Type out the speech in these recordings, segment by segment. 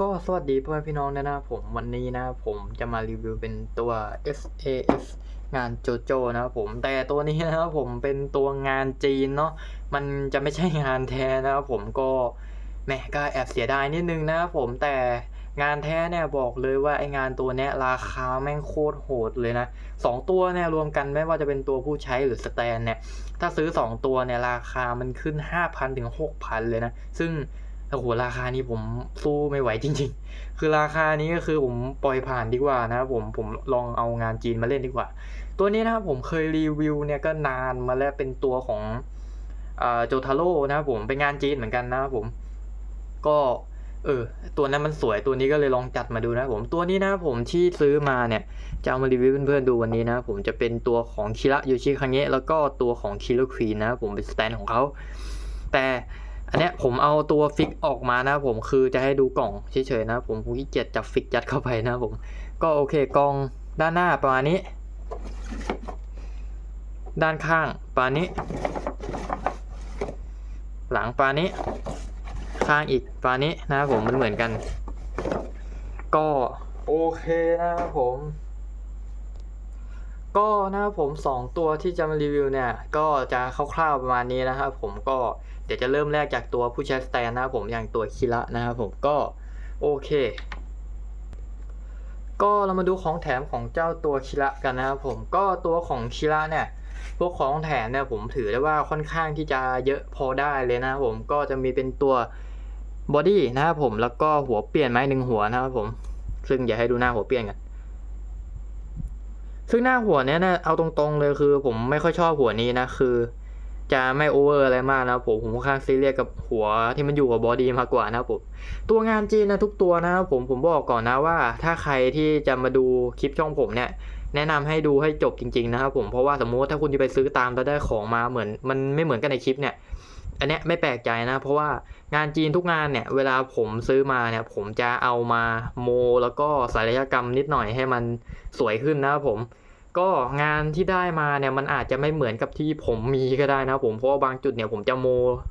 ก็สวัสดีเพื่อแม่พี่น้องนะนะผมวันนี้นะผมจะมารีวิวเป็นตัว SAS งานโจโจนะครับผมแต่ตัวนี้นะครับผมเป็นตัวงานจีนเนาะมันจะไม่ใช่งานแท้นะครับผมก็แหมก็แอบเสียดายนิดนึงนะครับผมแต่งานแท้เนี่ยบอกเลยว่าไองานตัวเนี้ยราคาแม่งโคตรโหดเลยนะสองตัวเนี่ยรวมกันไม่ว่าจะเป็นตัวผู้ใช้หรือสแตนเนี่ยถ้าซื้อสองตัวเนี่ยราคามันขึ้นห้าพันถึงหกพันเลยนะ ซึ่ง โอ้โหราคานี้ผมสู้ไม่ไหวจริง ๆ คือราคานี้ก็คือผมปล่อยผ่านดีกว่านะครับผมผมลองเอางานจีนมาเล่นดีกว่า ตัวนี้นะครับผมเคยรีวิวเนี่ยก็นานมาแล้วเป็นตัวของโจทาโร่นะครับผมเป็นงานจีนเหมือนกันนะครับผม ก็เออ ตัวนั้นมันสวยตัวนี้ก็เลยลองจัดมาดูนะครับผมตัวนี้นะครับผมที่ซื้อมาเนี่ยจะเอามารีวิวเพื่อนๆดูวันนี้นะครับผมจะเป็นตัวของคิระโยชิคังเงะแล้วก็ตัวของคิโรควีนนะครับผมเป็นสแตนของเขาแต่ อันเนี้ยผมเอาตัวฟิกออกมานะผมคือจะให้ดูกล่องเฉยๆนะผมผมขี้เกียจจับฟิกยัดเข้าไปนะผม ก็โอเคกล่องด้านหน้าประมาณนี้ ด้านข้างประมาณนี้ หลังประมาณนี้ ข้างอีกประมาณนี้นะผมมันเหมือนกัน ก็โอเคนะครับผม ก็นะครับผมสองตัวที่จะมารีวิวเนี่ย ก็จะคร่าวๆประมาณนี้นะครับผมก็เดี๋ยวจะเริ่มแรกจากตัวผู้ใช้สแตนนะครับผมอย่างตัวคิระนะครับผมก็โอเค ก็เรามาดูของแถมของเจ้าตัวคิระกันนะครับผมก็ตัวของคิระเนี่ยพวกของแถมเนี่ยผมถือได้ว่าค่อนข้างที่จะเยอะพอได้เลยนะครับผมก็จะมีเป็นตัวบอดี้นะครับผมแล้วก็หัวเปลี่ยนไม้หนึ่งหัวนะครับผม ซึ่งอย่าให้ดูหน้าหัวเปลี่ยนกัน ซึ่งหน้าหัวเนี้ยนะเอาตรงๆเลยคือ ผมไม่ค่อยชอบหัวนี้นะคือ จะไม่โอเวอร์อะไรมากนะผมผมค่อนข้างซีเรียสกับหัวที่มันอยู่กับบอดี้มากกว่านะผมตัวงานจีนนะทุกตัวนะครับผมผมบอกก่อนนะว่า ถ้าใครที่จะมาดูคลิปช่องผมเนี่ยแนะนำให้ดูให้จบจริงๆนะครับผมเพราะว่าสมมติถ้าคุณจะไปซื้อตามแล้วได้ของมาเหมือน มันไม่เหมือนกันในคลิปเนี่ย อันเนี้ยไม่แปลกใจนะ เพราะว่างานจีนทุกงานเนี่ย เวลาผมซื้อมาเนี่ยผมจะเอามาโม แล้วก็ศัลยกรรมนิดหน่อยให้มันสวยขึ้นนะครับผม ก็งานที่ได้มาเนี่ยมันอาจจะไม่เหมือนกับที่ผมมีก็ได้นะครับผมเพราะว่าบางจุดเนี่ยผมจะโม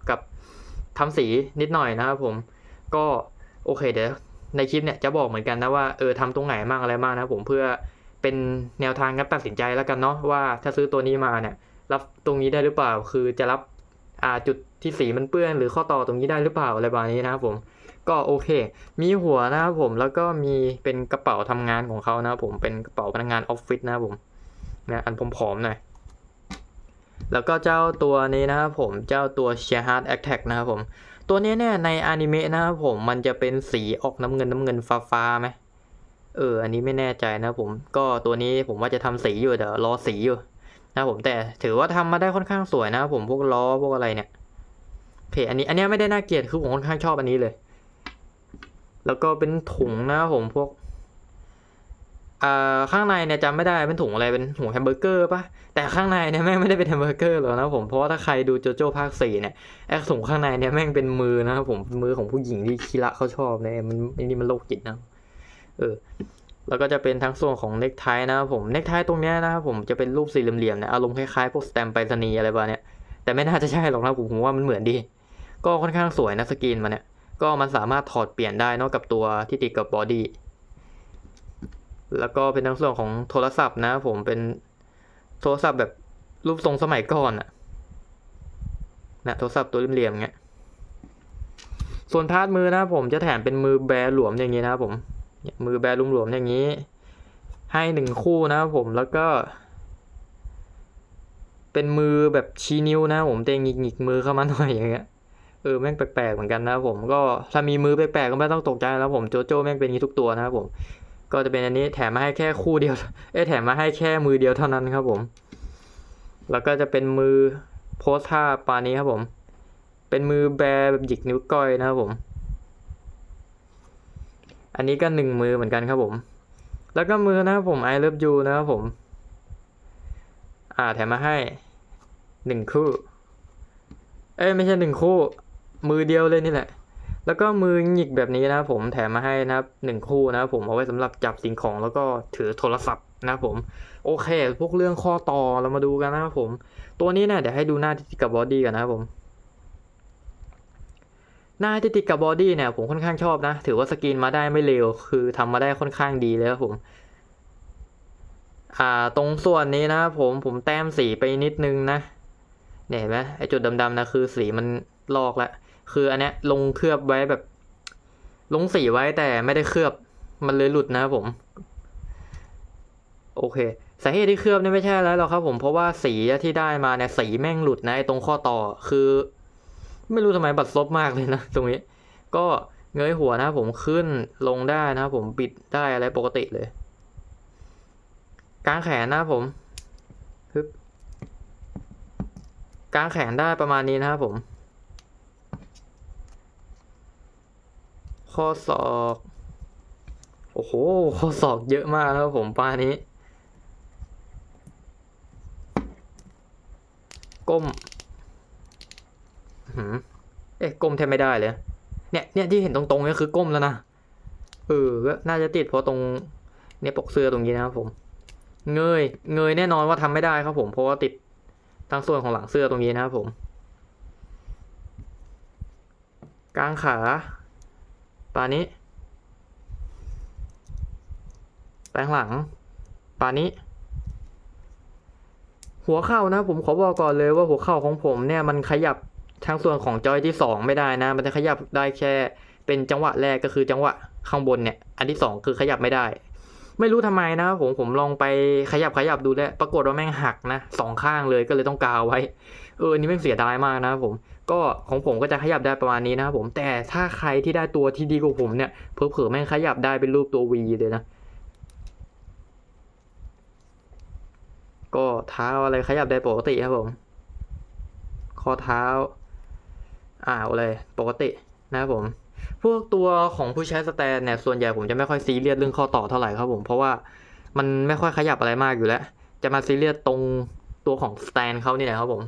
กับทำสีนิดหน่อยนะครับผม ก็โอเคเดี๋ยวในคลิปเนี่ยจะบอกเหมือนกันนะว่าเออทำตรงไหนบ้างอะไรบ้างนะผมเพื่อเป็นแนวทางการตัดสินใจแล้วกันเนาะว่าถ้าซื้อตัวนี้มาเนี่ยรับตรงนี้ได้หรือเปล่าคือจะรับอ่าจุด ที่สีมันเปื้อนหรือข้อต่อตรงนี้ได้หรือเปล่าอะไรแบบนี้นะครับผมก็โอเค มีหัวนะครับผมแล้วก็มีเป็นกระเป๋าทำงานของเขานะครับผมเป็นกระเป๋าพนักงานออฟฟิศนะครับผมนะอันผอมๆหน่อยแล้วก็เจ้าตัวนี้นะครับผมเจ้าตัว s h a r Heart Attack นะครับผม ตัวนี้เนี่ยในอนิเมะนะครับผมมันจะเป็นสีออกน้ำเงินน้ำเงินฟ้าฟ้าๆไหมเออ อันนี้ไม่แน่ใจนะครับผม ก็ตัวนี้ผมว่าจะทำสีอยู่เดี๋ยวรอสีอยู่นะครับผมแต่ถือว่าทำมาได้ค่อนข้างสวยนะครับผมพวกล้อพวกอะไรเนี่ย โอเคอันนี้ อันนี้ไม่ได้น่าเกลียดคือผมค่อนข้างชอบอันนี้เลย แล้วก็เป็นถุงนะครับผมพวกอ่าข้างในเนี่ยจำไม่ได้เป็นถุงอะไรเป็นถุงแฮมเบอร์เกอร์ปะแต่ข้างในเนี่ยแม่งไม่ได้เป็นแฮมเบอร์เกอร์หรอกนะผมเพราะว่าถ้าใครดูโจโจ้ภาคสี่เนี่ยไอ้ถุงข้างในเนี่ยแม่งเป็นมือนะครับผมมือของผู้หญิงที่คิระเขาชอบเนี่ยมันอันนี่มันโรคจิตนะเออแล้วก็จะเป็นทั้งส่วนของเน็กไทนะครับผมเน็กไทตรงเนี้ยนะครับผมจะเป็นรูปสี่เหลี่ยมๆเนี่ยอารมณ์คล้ายๆพวกสแตมป์ไปรษณีย์อะไรประมาณเนี้ยแต่ไม่น่าจะใช่หรอกนะผมผมว่ามันเหมือนดี ก็ค่อนข้างสวยนะสกรีนมันเนี่ย ก็มันสามารถถอดเปลี่ยนได้นอกกับตัวที่ติดกับบอดี้ แล้วก็เป็นทั้งส่วนของโทรศัพท์นะ ผมเป็นโทรศัพท์แบบรูปทรงสมัยก่อนอะนะโทรศัพท์ตัวเหลี่ยมๆเงี้ย ส่วนพาดมือนะผมจะแถมเป็นมือแบร์หลวมอย่างนี้นะผม มือแบรหลวมๆอย่างนี้ ให้หนึ่งคู่นะผมแล้วก็ เป็นมือแบบชี้นิ้วนะผมเตงหงิกหงิกๆมือเข้ามาหน่อยอย่างเงี้ย เออแม่งแปลกๆเหมือนกันนะครับผมก็ถ้ามีมือแปลกๆก็ไม่ต้องตกใจนะผมโจโจ้แม่งเป็นอย่างนี้ทุกตัวนะครับผมก็จะเป็นอันนี้แถมมาให้แค่คู่เดียวเอ้แถมมาให้แค่มือเดียวเท่านั้นครับผม แล้วก็จะเป็นมือโพสท่าปานนี้ครับผม เป็นมือแบแบบหยิกนิ้วก้อยนะครับผม อันนี้ก็หนึ่งมือเหมือนกันครับผม แล้วก็มือนะครับผม I love you นะครับผม อ่าแถมมาให้หนึ่งคู่ เอ้ยไม่ใช่หนึ่งคู่ มือเดียวเลยนี่แหละ แล้วก็มือหงิกแบบนี้นะครับผมแถมมาให้นะครับหนึ่งคู่นะครับผมเอาไว้สำหรับจับสิ่งของแล้วก็ถือโทรศัพท์นะครับผมโอเค พวกเรื่องข้อต่อเรามาดูกันนะครับผม ตัวนี้เนี่ยเดี๋ยวให้ดูหน้าที่กับบอดี้กันนะครับผมหน้าที่ติดกับบอดี้เนี่ยผมค่อนข้างชอบนะ ถือว่าสกรีนมาได้ไม่เลวคือทำมาได้ค่อนข้างดีเลยครับผม อ่าตรงส่วนนี้นะครับผมผมแต้มสีไปนิดนึงนะเนี่ยเห็นไหมไอจุดดำๆนะคือสีมันลอกละ คืออันเนี้ยลงเคลือบไว้แบบ ลงสีไว้แต่ไม่ได้เคลือบมันเลยหลุดนะครับผม โอเคสาเหตุที่เคลือบนี่ไม่ใช่แล้วหรอกครับ ผมเพราะว่าสีที่ได้มาเนี่ยสีแม่งหลุดนะตรงข้อต่อคือ ไม่รู้ทำไมบัดซบมากเลยนะตรงนี้ ก็เงยหัวนะผมขึ้นลงได้นะผมปิดได้อะไรปกติเลยกางแขนนะผมฮึบกางแขนได้ประมาณนี้นะครับผม ข้อศอก โอ้โห ข้อศอกเยอะมากนะครับผมปลานี้ ก้มหือเอ๊ะก้มแทบไม่ได้เลย เนี่ย เนี่ยที่เห็นตรงๆเนี่คือก้มแล้วนะ เออ ก็น่าจะติดเพราะตรง เนี่ยปกเสื้อตรงนี้นะครับผม เงย เงยแน่นอนว่าทำไม่ได้ครับผม เพราะว่าติดทั้งส่วนของหลังเสื้อตรงนี้นะครับผม กลางขา ปลานี้แปลงหลังปลานี้ หัวเข่านะ ผมขอบอกก่อนเลยว่าหัวเข่าของผมเนี่ยมันขยับทางส่วนของจอยที่สองไม่ได้นะ มันจะขยับได้แค่เป็นจังหวะแรกก็คือจังหวะข้างบนเนี่ย อันที่สองคือขยับไม่ได้ ไม่รู้ทำไมนะครับผมผมลองไปขยับขยับดูแล้วปรากฏว่าแม่งหักนะสองข้างเลยก็เลยต้องกาวไว้ เออนนี้แม่งเสียดายมากนะครับผม ก็ของผมก็จะขยับได้ประมาณนี้นะครับผมแต่ถ้าใครที่ได้ตัวที่ดีกว่าผมเนี่ยเผลอๆแม่งขยับได้เป็นรูปตัววีเลยนะก็เท้าอะไรขยับได้ปกติครับผมข้อเท้าอ่าอะไรปกตินะครับผม พวกตัวของผู้ใช้สแตนเนี่ยส่วนใหญ่ผมจะไม่ค่อยซีเรียสเรื่องข้อต่อเท่าไหร่ครับผม เพราะว่ามันไม่ค่อยขยับอะไรมากอยู่แล้ว จะมาซีเรียสตรงตัวของสแตนเขานี่แหละครับผม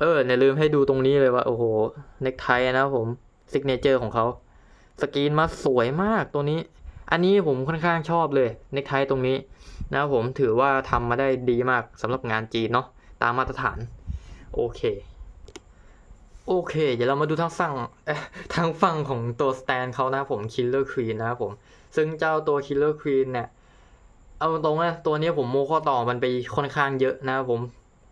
เออเนี่ยลืมให้ดูตรงนี้เลยว่า โอ้โห เน็กไทนะผมซิกเนเจอร์ของเขาสกรีนมาสวยมากตัวนี้ อันนี้ผมค่อนข้างชอบเลยเน็กไทตรงนี้นะผมถือว่าทำมาได้ดีมากสำหรับงานจีนเนาะตามมาตรฐาน โอเคโอเค เดี๋ยวเรามาดูทางฝั่งทางฝั่งของตัวสแตนเขานะผม Killer Queen นนะครับผม ซึ่งเจ้าตัว Killer Queen เนี่ย เอาตรงนะตัวนี้ผมโมข้อต่อมันไปค่อนข้างเยอะนะครับผม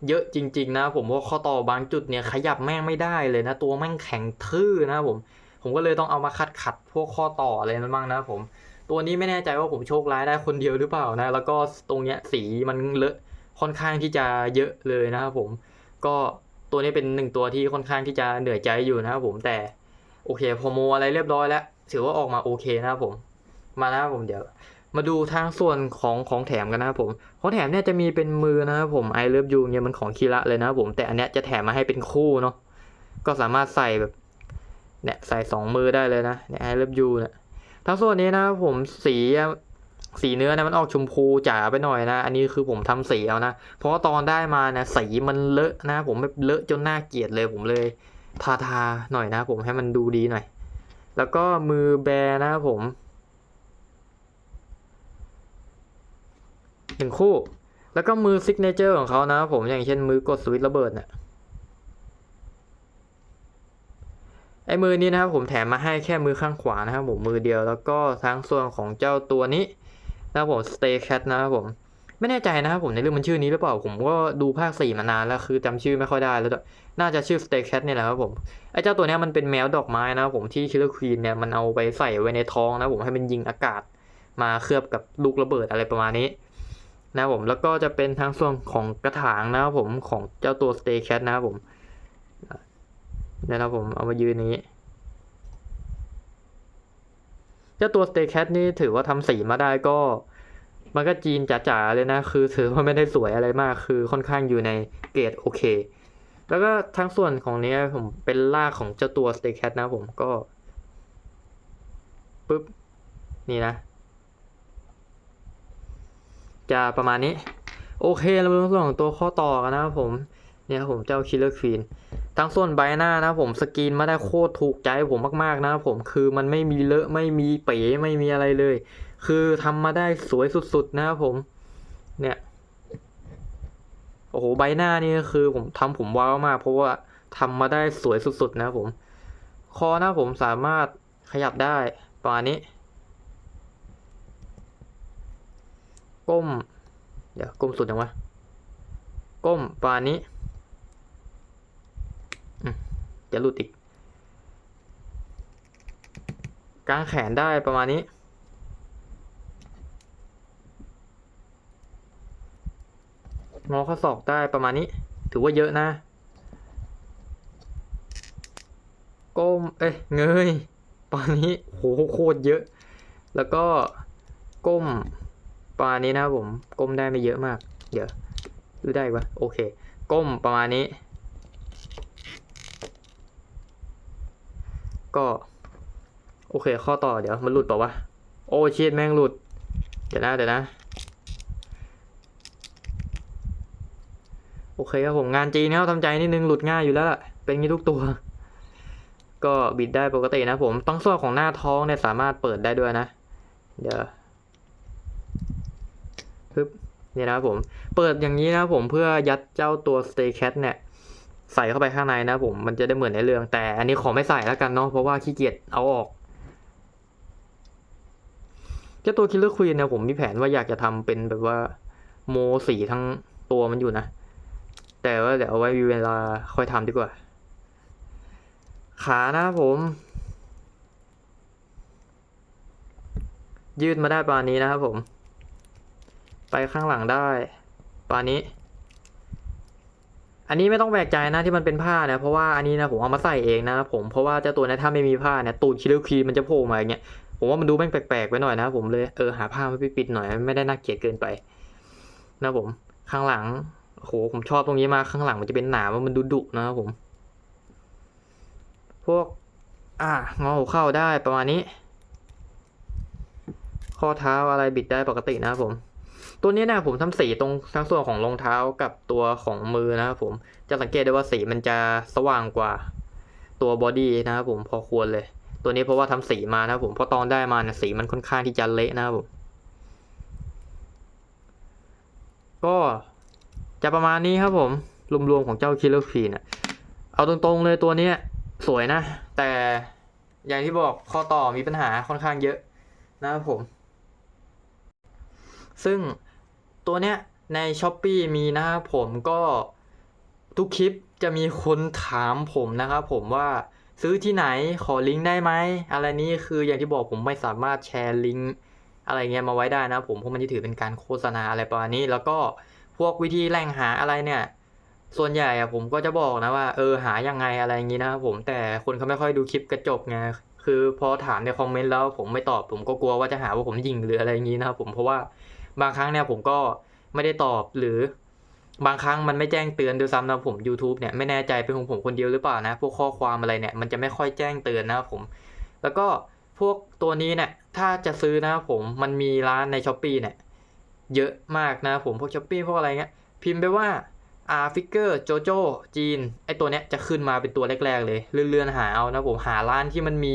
เยอะจริง ๆ นะผมเพราะข้อต่อบางจุดเนี่ยขยับแม่งไม่ได้เลยนะ ตัวแม่งแข็งทื่อนะผม ผมก็เลยต้องเอามาขัดขัดๆพวกข้อต่ออะไรนั้นบ้างนะผม ตัวนี้ไม่แน่ใจว่าผมโชคร้ายได้คนเดียวหรือเปล่านะ แล้วก็ตรงเนี้ยสีมันเลอะค่อนข้างที่จะเยอะเลยนะครับผม ก็ตัวนี้เป็นหนึ่งตัวที่ค่อนข้างที่จะเหนื่อยใจอยู่นะครับผมแต่โอเคพอโมอะไรเรียบร้อยแล้ว ถือว่าออกมาโอเคนะครับผม มานะครับผมเดี๋ยว มาดูทางส่วนของของแถมกันนะครับผมของแถมเนี่ยจะมีเป็นมือนะครับผม I love you เนี่ยมันของคีระเลยนะครับผมแต่อันเนี้ยจะแถมมาให้เป็นคู่เนาะก็สามารถใส่แบบเนี่ยใส่สองมือได้เลยนะเนี่ย I love you เนี่ยทั้งส่วนนี้นะครับผมสีสีเนื้อเนี่ยมันออกชมพูจ๋าไปหน่อยนะ อันนี้คือผมทำสีเอานะ เพราะตอนได้มานี่ยสีมันเลอะนะ ผมแบบเลอะจนน่าเกลียดเลยผมเลย ทาทาหน่อยนะ ผมให้มันดูดีหน่อย แล้วก็มือแบร์นะครับผม หนึ่งคู่ แล้วก็มือซิกเนเจอร์ของเขานะผมอย่างเช่นมือกดสวิตช์ระเบิดเนี่ยไอ้มือนี้นะครับผมแถมมาให้แค่มือข้างขวานะครับผมมือเดียวแล้วก็ทั้งส่วนของเจ้าตัวนี้นะครับผม Stay Cat นะครับผมไม่แน่ใจนะครับผมในเรื่องมันชื่อนี้หรือเปล่าผมก็ดูภาคสี่มานานแล้วคือจำชื่อไม่ค่อยได้แล้วน่าจะชื่อ Stay Cat เนี่ยแหละครับผมไอ้เจ้าตัวนี้มันเป็นแมวดอกไม้นะครับผมที่ Killer Queen เนี่ยมันเอาไปใส่ไว้ในท้องนะผมให้มันยิงอากาศมาเคลือบกับลูกระเบิดอะไรประมาณนี้ นะครับผมแล้วก็จะเป็นทั้งส่วนของกระถางนะครับผมของเจ้าตัว Stay Cat นะครับผมนะครับผมเอามายืนนี้เจ้าตัว Stay Cat นี่ถือว่าทำสีมาได้ก็ มันก็จีนจ๋าๆเลยนะ คือถือว่าไม่ได้สวยอะไรมาก คือค่อนข้างอยู่ในเกรดโอเค แล้วก็ทั้งส่วนของนี้ผมเป็นลากของเจ้าตัว Stay Cat นะครับผมก็ปึ๊บนี่นะ จะประมาณนี้ โอเคเรามาดูส่วนของตัวข้อต่อกันนะครับผมเนี่ยผมเจ้า Killer Queen ทั้งส่วนใบหน้านะผมสกรีนมาได้โคตรถูกใจผมมากๆนะครับผมคือมันไม่มีเลอะไม่มีเป๋ไม่มีอะไรเลย คือทำมาได้สวยสุดๆนะครับผม เนี่ยโอ้โหใบหน้านี่ก็คือผมทำผมว้าวมาก เพราะว่าทำมาได้สวยสุดๆนะครับผม คอนะผมสามารถขยับได้ประมาณนี้ ก้ม เดี๋ยวก้มสุดยังวะ ก้มปานี้จะหลุดอีกกางแขนได้ประมาณนี้ งอข้อศอกได้ประมาณนี้ ถือว่าเยอะนะ ก้ม เอ้ยเงยประมาณนี้โหโคตรเยอะ แล้วก็ก้ม ประมาณนี้นะครับผมก้มได้ไม่เยอะมาก เดี๋ยวดูได้ปะโอเค ก้มประมาณนี้ ก็ โอเค ข้อต่อเดี๋ยวมันหลุดเปล่าวะโอ้ชีดแม่งหลุด เดี๋ยวนะเดี๋ยวนะโอเคครับผมงานจีนนะครับทำใจนิดนึงหลุดง่ายอยู่แล้วล่ะเป็นงี้ทุกตัว ก็บิดได้ปกตินะผมต้องส่วนของหน้าท้องเนี่ยสามารถเปิดได้ด้วยนะ เดี๋ยว นี่ยนะครับผม เปิดอย่างนี้นะครับผมเพื่อยัดเจ้าตัว Stay Cat เนี่ยใส่เข้าไปข้างในนะผมมันจะได้เหมือนในเรื่อง แต่อันนี้ขอไม่ใส่แล้วกันเนาะเพราะว่าขี้เกียจเอาออกเจ้าตัว Killer Queen เนี่ยผมมีแผนว่าอยากจะทำเป็นแบบว่าโมสีทั้งตัวมันอยู่นะ แต่ว่าเดี๋ยวเอาไว้มีเวลาค่อยทำดีกว่า ขานะผม ยืดมาได้ประมาณนี้นะครับผม ไปข้างหลังได้ประมาณนี้ อันนี้ไม่ต้องแปลกใจนะที่มันเป็นผ้านะเพราะว่าอันนี้นะผมเอามาใส่เองนะผมเพราะว่าเจ้าตัวนี้ถ้าไม่มีผ้าเนี่ยตูดคิลเลอร์คีมันจะโผล่มาอย่างเงี้ยผมว่ามันดูแม่งแปลกๆไปหน่อยนะผมเลยเออหาผ้ามาปิดๆหน่อยไม่ได้น่าเกลียดเกินไป นะผมข้างหลังโอ้โหผมชอบตรงนี้มากข้างหลังมันจะเป็นหนามมันดูดุนะครับผม พวก อ่างอหัวเข่าได้ประมาณนี้ ข้อเท้าอะไรบิดได้ปกตินะครับผม ตัวนี้นะผมทำสีตรงทั้งส่วนของรองเท้ากับตัวของมือนะครับผมจะสังเกตได้ว่าสีมันจะสว่างกว่าตัวบอดี้นะครับผมพอควรเลย ตัวนี้เพราะว่าทำสีมานะครับผมพราะตอนได้มาเนี่ยสีมันค่อนข้างที่จะเละนะครับผมก็จะประมาณนี้ครับผมรวมๆของเจ้า Killer Queen อะเอาตรงๆเลยตัวนี้สวยนะ แต่อย่างที่บอกข้อต่อมีปัญหาค่อนข้างเยอะนะครับผม ซึ่ง ตัวเนี้ยใน s h อ p e e มีนะครับผมก็ทุกคลิปจะมีคนถามผมนะครับผมว่าซื้อที่ไหนขอลิงก์ได้ไหมอะไรนี้คืออย่างที่บอกผมไม่สามารถแชร์ลิงก์อะไรเงี้ยมาไว้ได้นะผมเพราะมันจะถือเป็นการโฆษณาอะไรประมาณนี้ แล้วก็พวกวิธีแหล่งหาอะไรเนี่ย ส่วนใหญ่อะผมก็จะบอกนะว่าเออหายังไงอะไรอย่างงี้นะครับผมแต่คนเขาไม่ค่อยดูคลิปกระจบไงคือพอถามในคอมเมนต์แล้วผมไม่ตอบผมก็กลัวว่าจะหาว่าผมยิงหรืออะไรอย่างงี้นะครับผมเพราะว่า บางครั้งเนี่ยผมก็ไม่ได้ตอบหรือบางครั้งมันไม่แจ้งเตือนด้วยซ้ำนะผม YouTube เนี่ยไม่แน่ใจเป็นของผมคนเดียวหรือเปล่านะ พวกข้อความอะไรเนี่ยมันจะไม่ค่อยแจ้งเตือนนะครับผม แล้วก็พวกตัวนี้เนี่ยถ้าจะซื้อนะครับผมมันมีร้านในช้อปปีเนี่ยเยอะมากนะผมพวกช้อปปี้พวกอะไรเงี้ยพิมพ์ไปว่าอาฟิกเกอร์โจโจจีนไอตัวเนี้ยจะขึ้นมาเป็นตัวแรก ๆ เลยเลื่อนๆหาเอานะผมหาร้านที่มันมี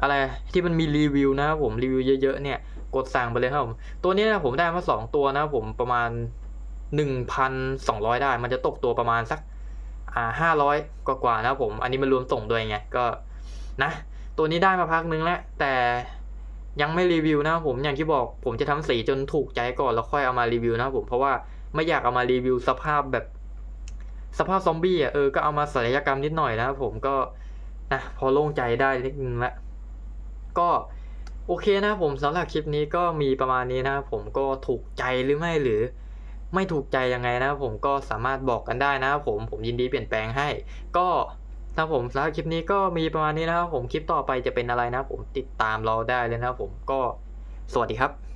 อะไรที่มันมีรีวิวนะครับผมรีวิวเยอะๆเนี่ย กดสั่งไปเลยครับผม ตัวนี้นะผมได้มาสองตัวนะผมประมาณหนึ่งพันสองร้อยได้ มันจะตกตัวประมาณสักอ่าห้าร้อยกว่าๆนะผม อันนี้มันรวมส่งด้วยไง ก็นะ ตัวนี้ได้มาพักนึงแล้ว แต่ยังไม่รีวิวนะผม อย่างที่บอกผมจะทำสีจนถูกใจก่อนแล้วค่อยเอามารีวิวนะผม เพราะว่าไม่อยากเอามารีวิวสภาพแบบสภาพซอมบี้อะเออ ก็เอามาศัลยกรรมนิดหน่อยนะผมก็นะพอโล่งใจได้นิดนึงละก็ โอเคนะผมสำหรับคลิปนี้ก็มีประมาณนี้นะผมก็ถูกใจหรือไม่หรือ ไม่ถูกใจยังไงนะผมก็สามารถบอกกันได้นะผมผมยินดีเปลี่ยนแปลงให้ ก็ถ้าผมสำหรับคลิปนี้ก็มีประมาณนี้นะครับผมคลิปต่อไปจะเป็นอะไรนะ ผมติดตามเราได้เลยนะผมก็สวัสดีครับ